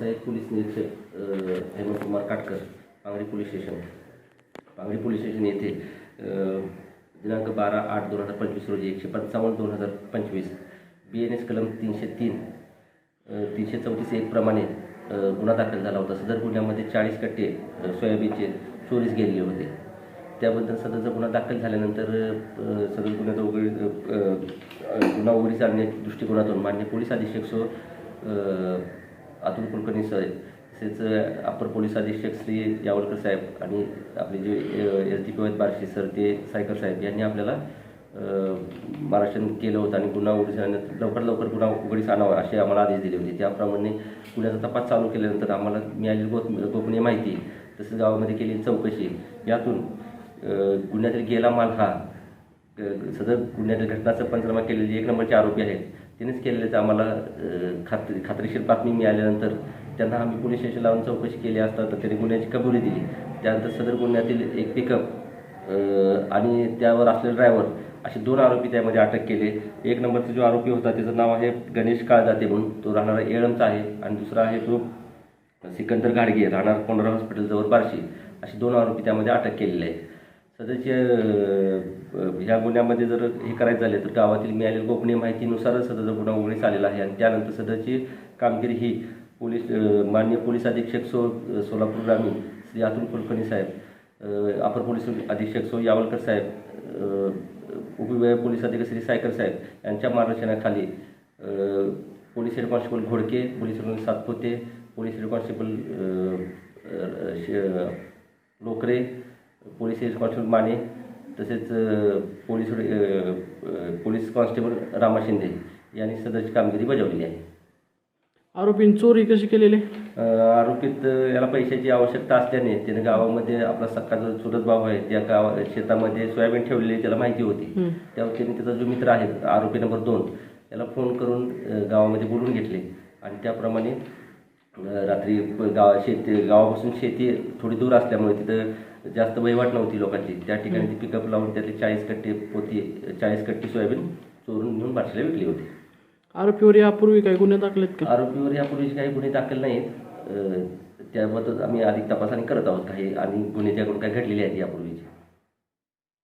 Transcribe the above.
साहेब police निरीक्षक Hemant Kumar Katkar Pangri police station Pangri police station येथे दिनांक बारा आठ दोन हजार पंचवीस रोजी एकशे पंचावन्न दोन हजार पंचवीस बी एन एस कलम तीनशे तीन तीनशे चौतीस एक प्रमाणे गुन्हा दाखल झाला होता. सदर गुन्ह्यामध्ये चाळीस कट्टे सोयाबीनचे चोरीस गेलेले होते. त्याबद्दल सदरचा गुन्हा दाखल झाल्यानंतर सदर गुन्ह्याचा उघड गुन्हा उघडीस आणण्या दृष्टिकोनातून मान्य पोलीस अधीक्षक सो अतुल कुलकर्णी सर तसेच अप्पर पोलीस अधीक्षक श्री यावलकर साहेब आणि आपले जे एस डी पी आहेत बार्शी सर ते सायकर साहेब यांनी आपल्याला मार्गदर्शन केलं होतं आणि गुन्हा उघडीस आणण्यात लवकर लवकर गुन्हा उघडीस आणावा असे आम्हाला आदेश दिले होते. त्याप्रमाणे गुन्ह्याचा तपास चालू केल्यानंतर आम्हाला मिळालेली गो गोपनीय माहिती तसेच गावामध्ये केलेली चौकशी यातून गुन्ह्यातील गेला माल हा सदर गुन्ह्यातील घटनाचं पंचनामा केलेले एक नंबरचे आरोपी आहेत. त्यांनीच केलेल्याचं आम्हाला खात खात्री खात्रीशीर बातमी मिळाल्यानंतर त्यांना आम्ही पोलीस स्टेशन लावून चौकशी केली असता तर त्यांनी गुन्ह्याची कबुली दिली. त्यानंतर सदर गुन्ह्यातील एक पिकअप आणि त्यावर असलेले ड्रायव्हर असे दोन आरोपी त्यामध्ये अटक केले. एक नंबरचा जो आरोपी होता त्याचं नाव आहे गणेश काळजाते म्हणून. तो राहणारा एळमचा आहे आणि दुसरा आहे तो सिकंदर घाडगे राहणार कोंडरा हॉस्पिटलजवळ बार्शी. असे दोन आरोपी त्यामध्ये अटक केलेले आहेत. सध्याच्या ह्या गुन्ह्यामध्ये जर हे करायचं झाले तर गावातील मिळालेल्या गोपनीय माहितीनुसारच सध्याचा गुन्हा उघडीस आलेला आहे आणि त्यानंतर सदरची कामगिरी ही पोलीस मान्य माननीय पोलीस अधीक्षक सो सोलापूर ग्रामीण श्री अतुल कुलकर्णी साहेब अपर पोलीस अधीक्षक सो यावलकर साहेब अ, पोलीस अधीक्षक श्री सायकर साहेब यांच्या मार्गदर्शनाखाली police head constable Ghodke police head constable Satpute police head constable Lokare police constable Mane तसेच police police constable Rama Shinde यांनी सदरची कामगिरी बजावलेली आहे. आरोपींनी चोरी कशी केलेली? आरोपीत याला पैशाची आवश्यकता असल्याने त्याने गावामध्ये आपला सक्का जो चुलत भाव आहे त्या गावा शेतामध्ये सोयाबीन ठेवलेली त्याला माहिती होती. त्यावर त्याने त्याचा जो मित्र आहे आरोपी नंबर दोन त्याला फोन करून गावामध्ये बोलून घेतले. आणि त्याप्रमाणे रात्री गाव शेती गावापासून शेती थोडी दूर असल्यामुळे तिथं जास्त वहिवाट नव्हती लोकांची. त्या ठिकाणी ती पिकअप लावून त्यातले चाळीस कट्टे पोती चाळीस कट्टी सोयाबीन चोरून घेऊन बारशीला विकली होती. आरोपीवर यापूर्वी काही गुन्हे दाखल आहेत का आरोपीवर यापूर्वीचे काही गुन्हे दाखल नाहीत. त्याबद्दल आम्ही अधिक तपासणी करत आहोत. काही आणि गुन्हे ज्याकडून काही घडलेले आहेत यापूर्वीचे.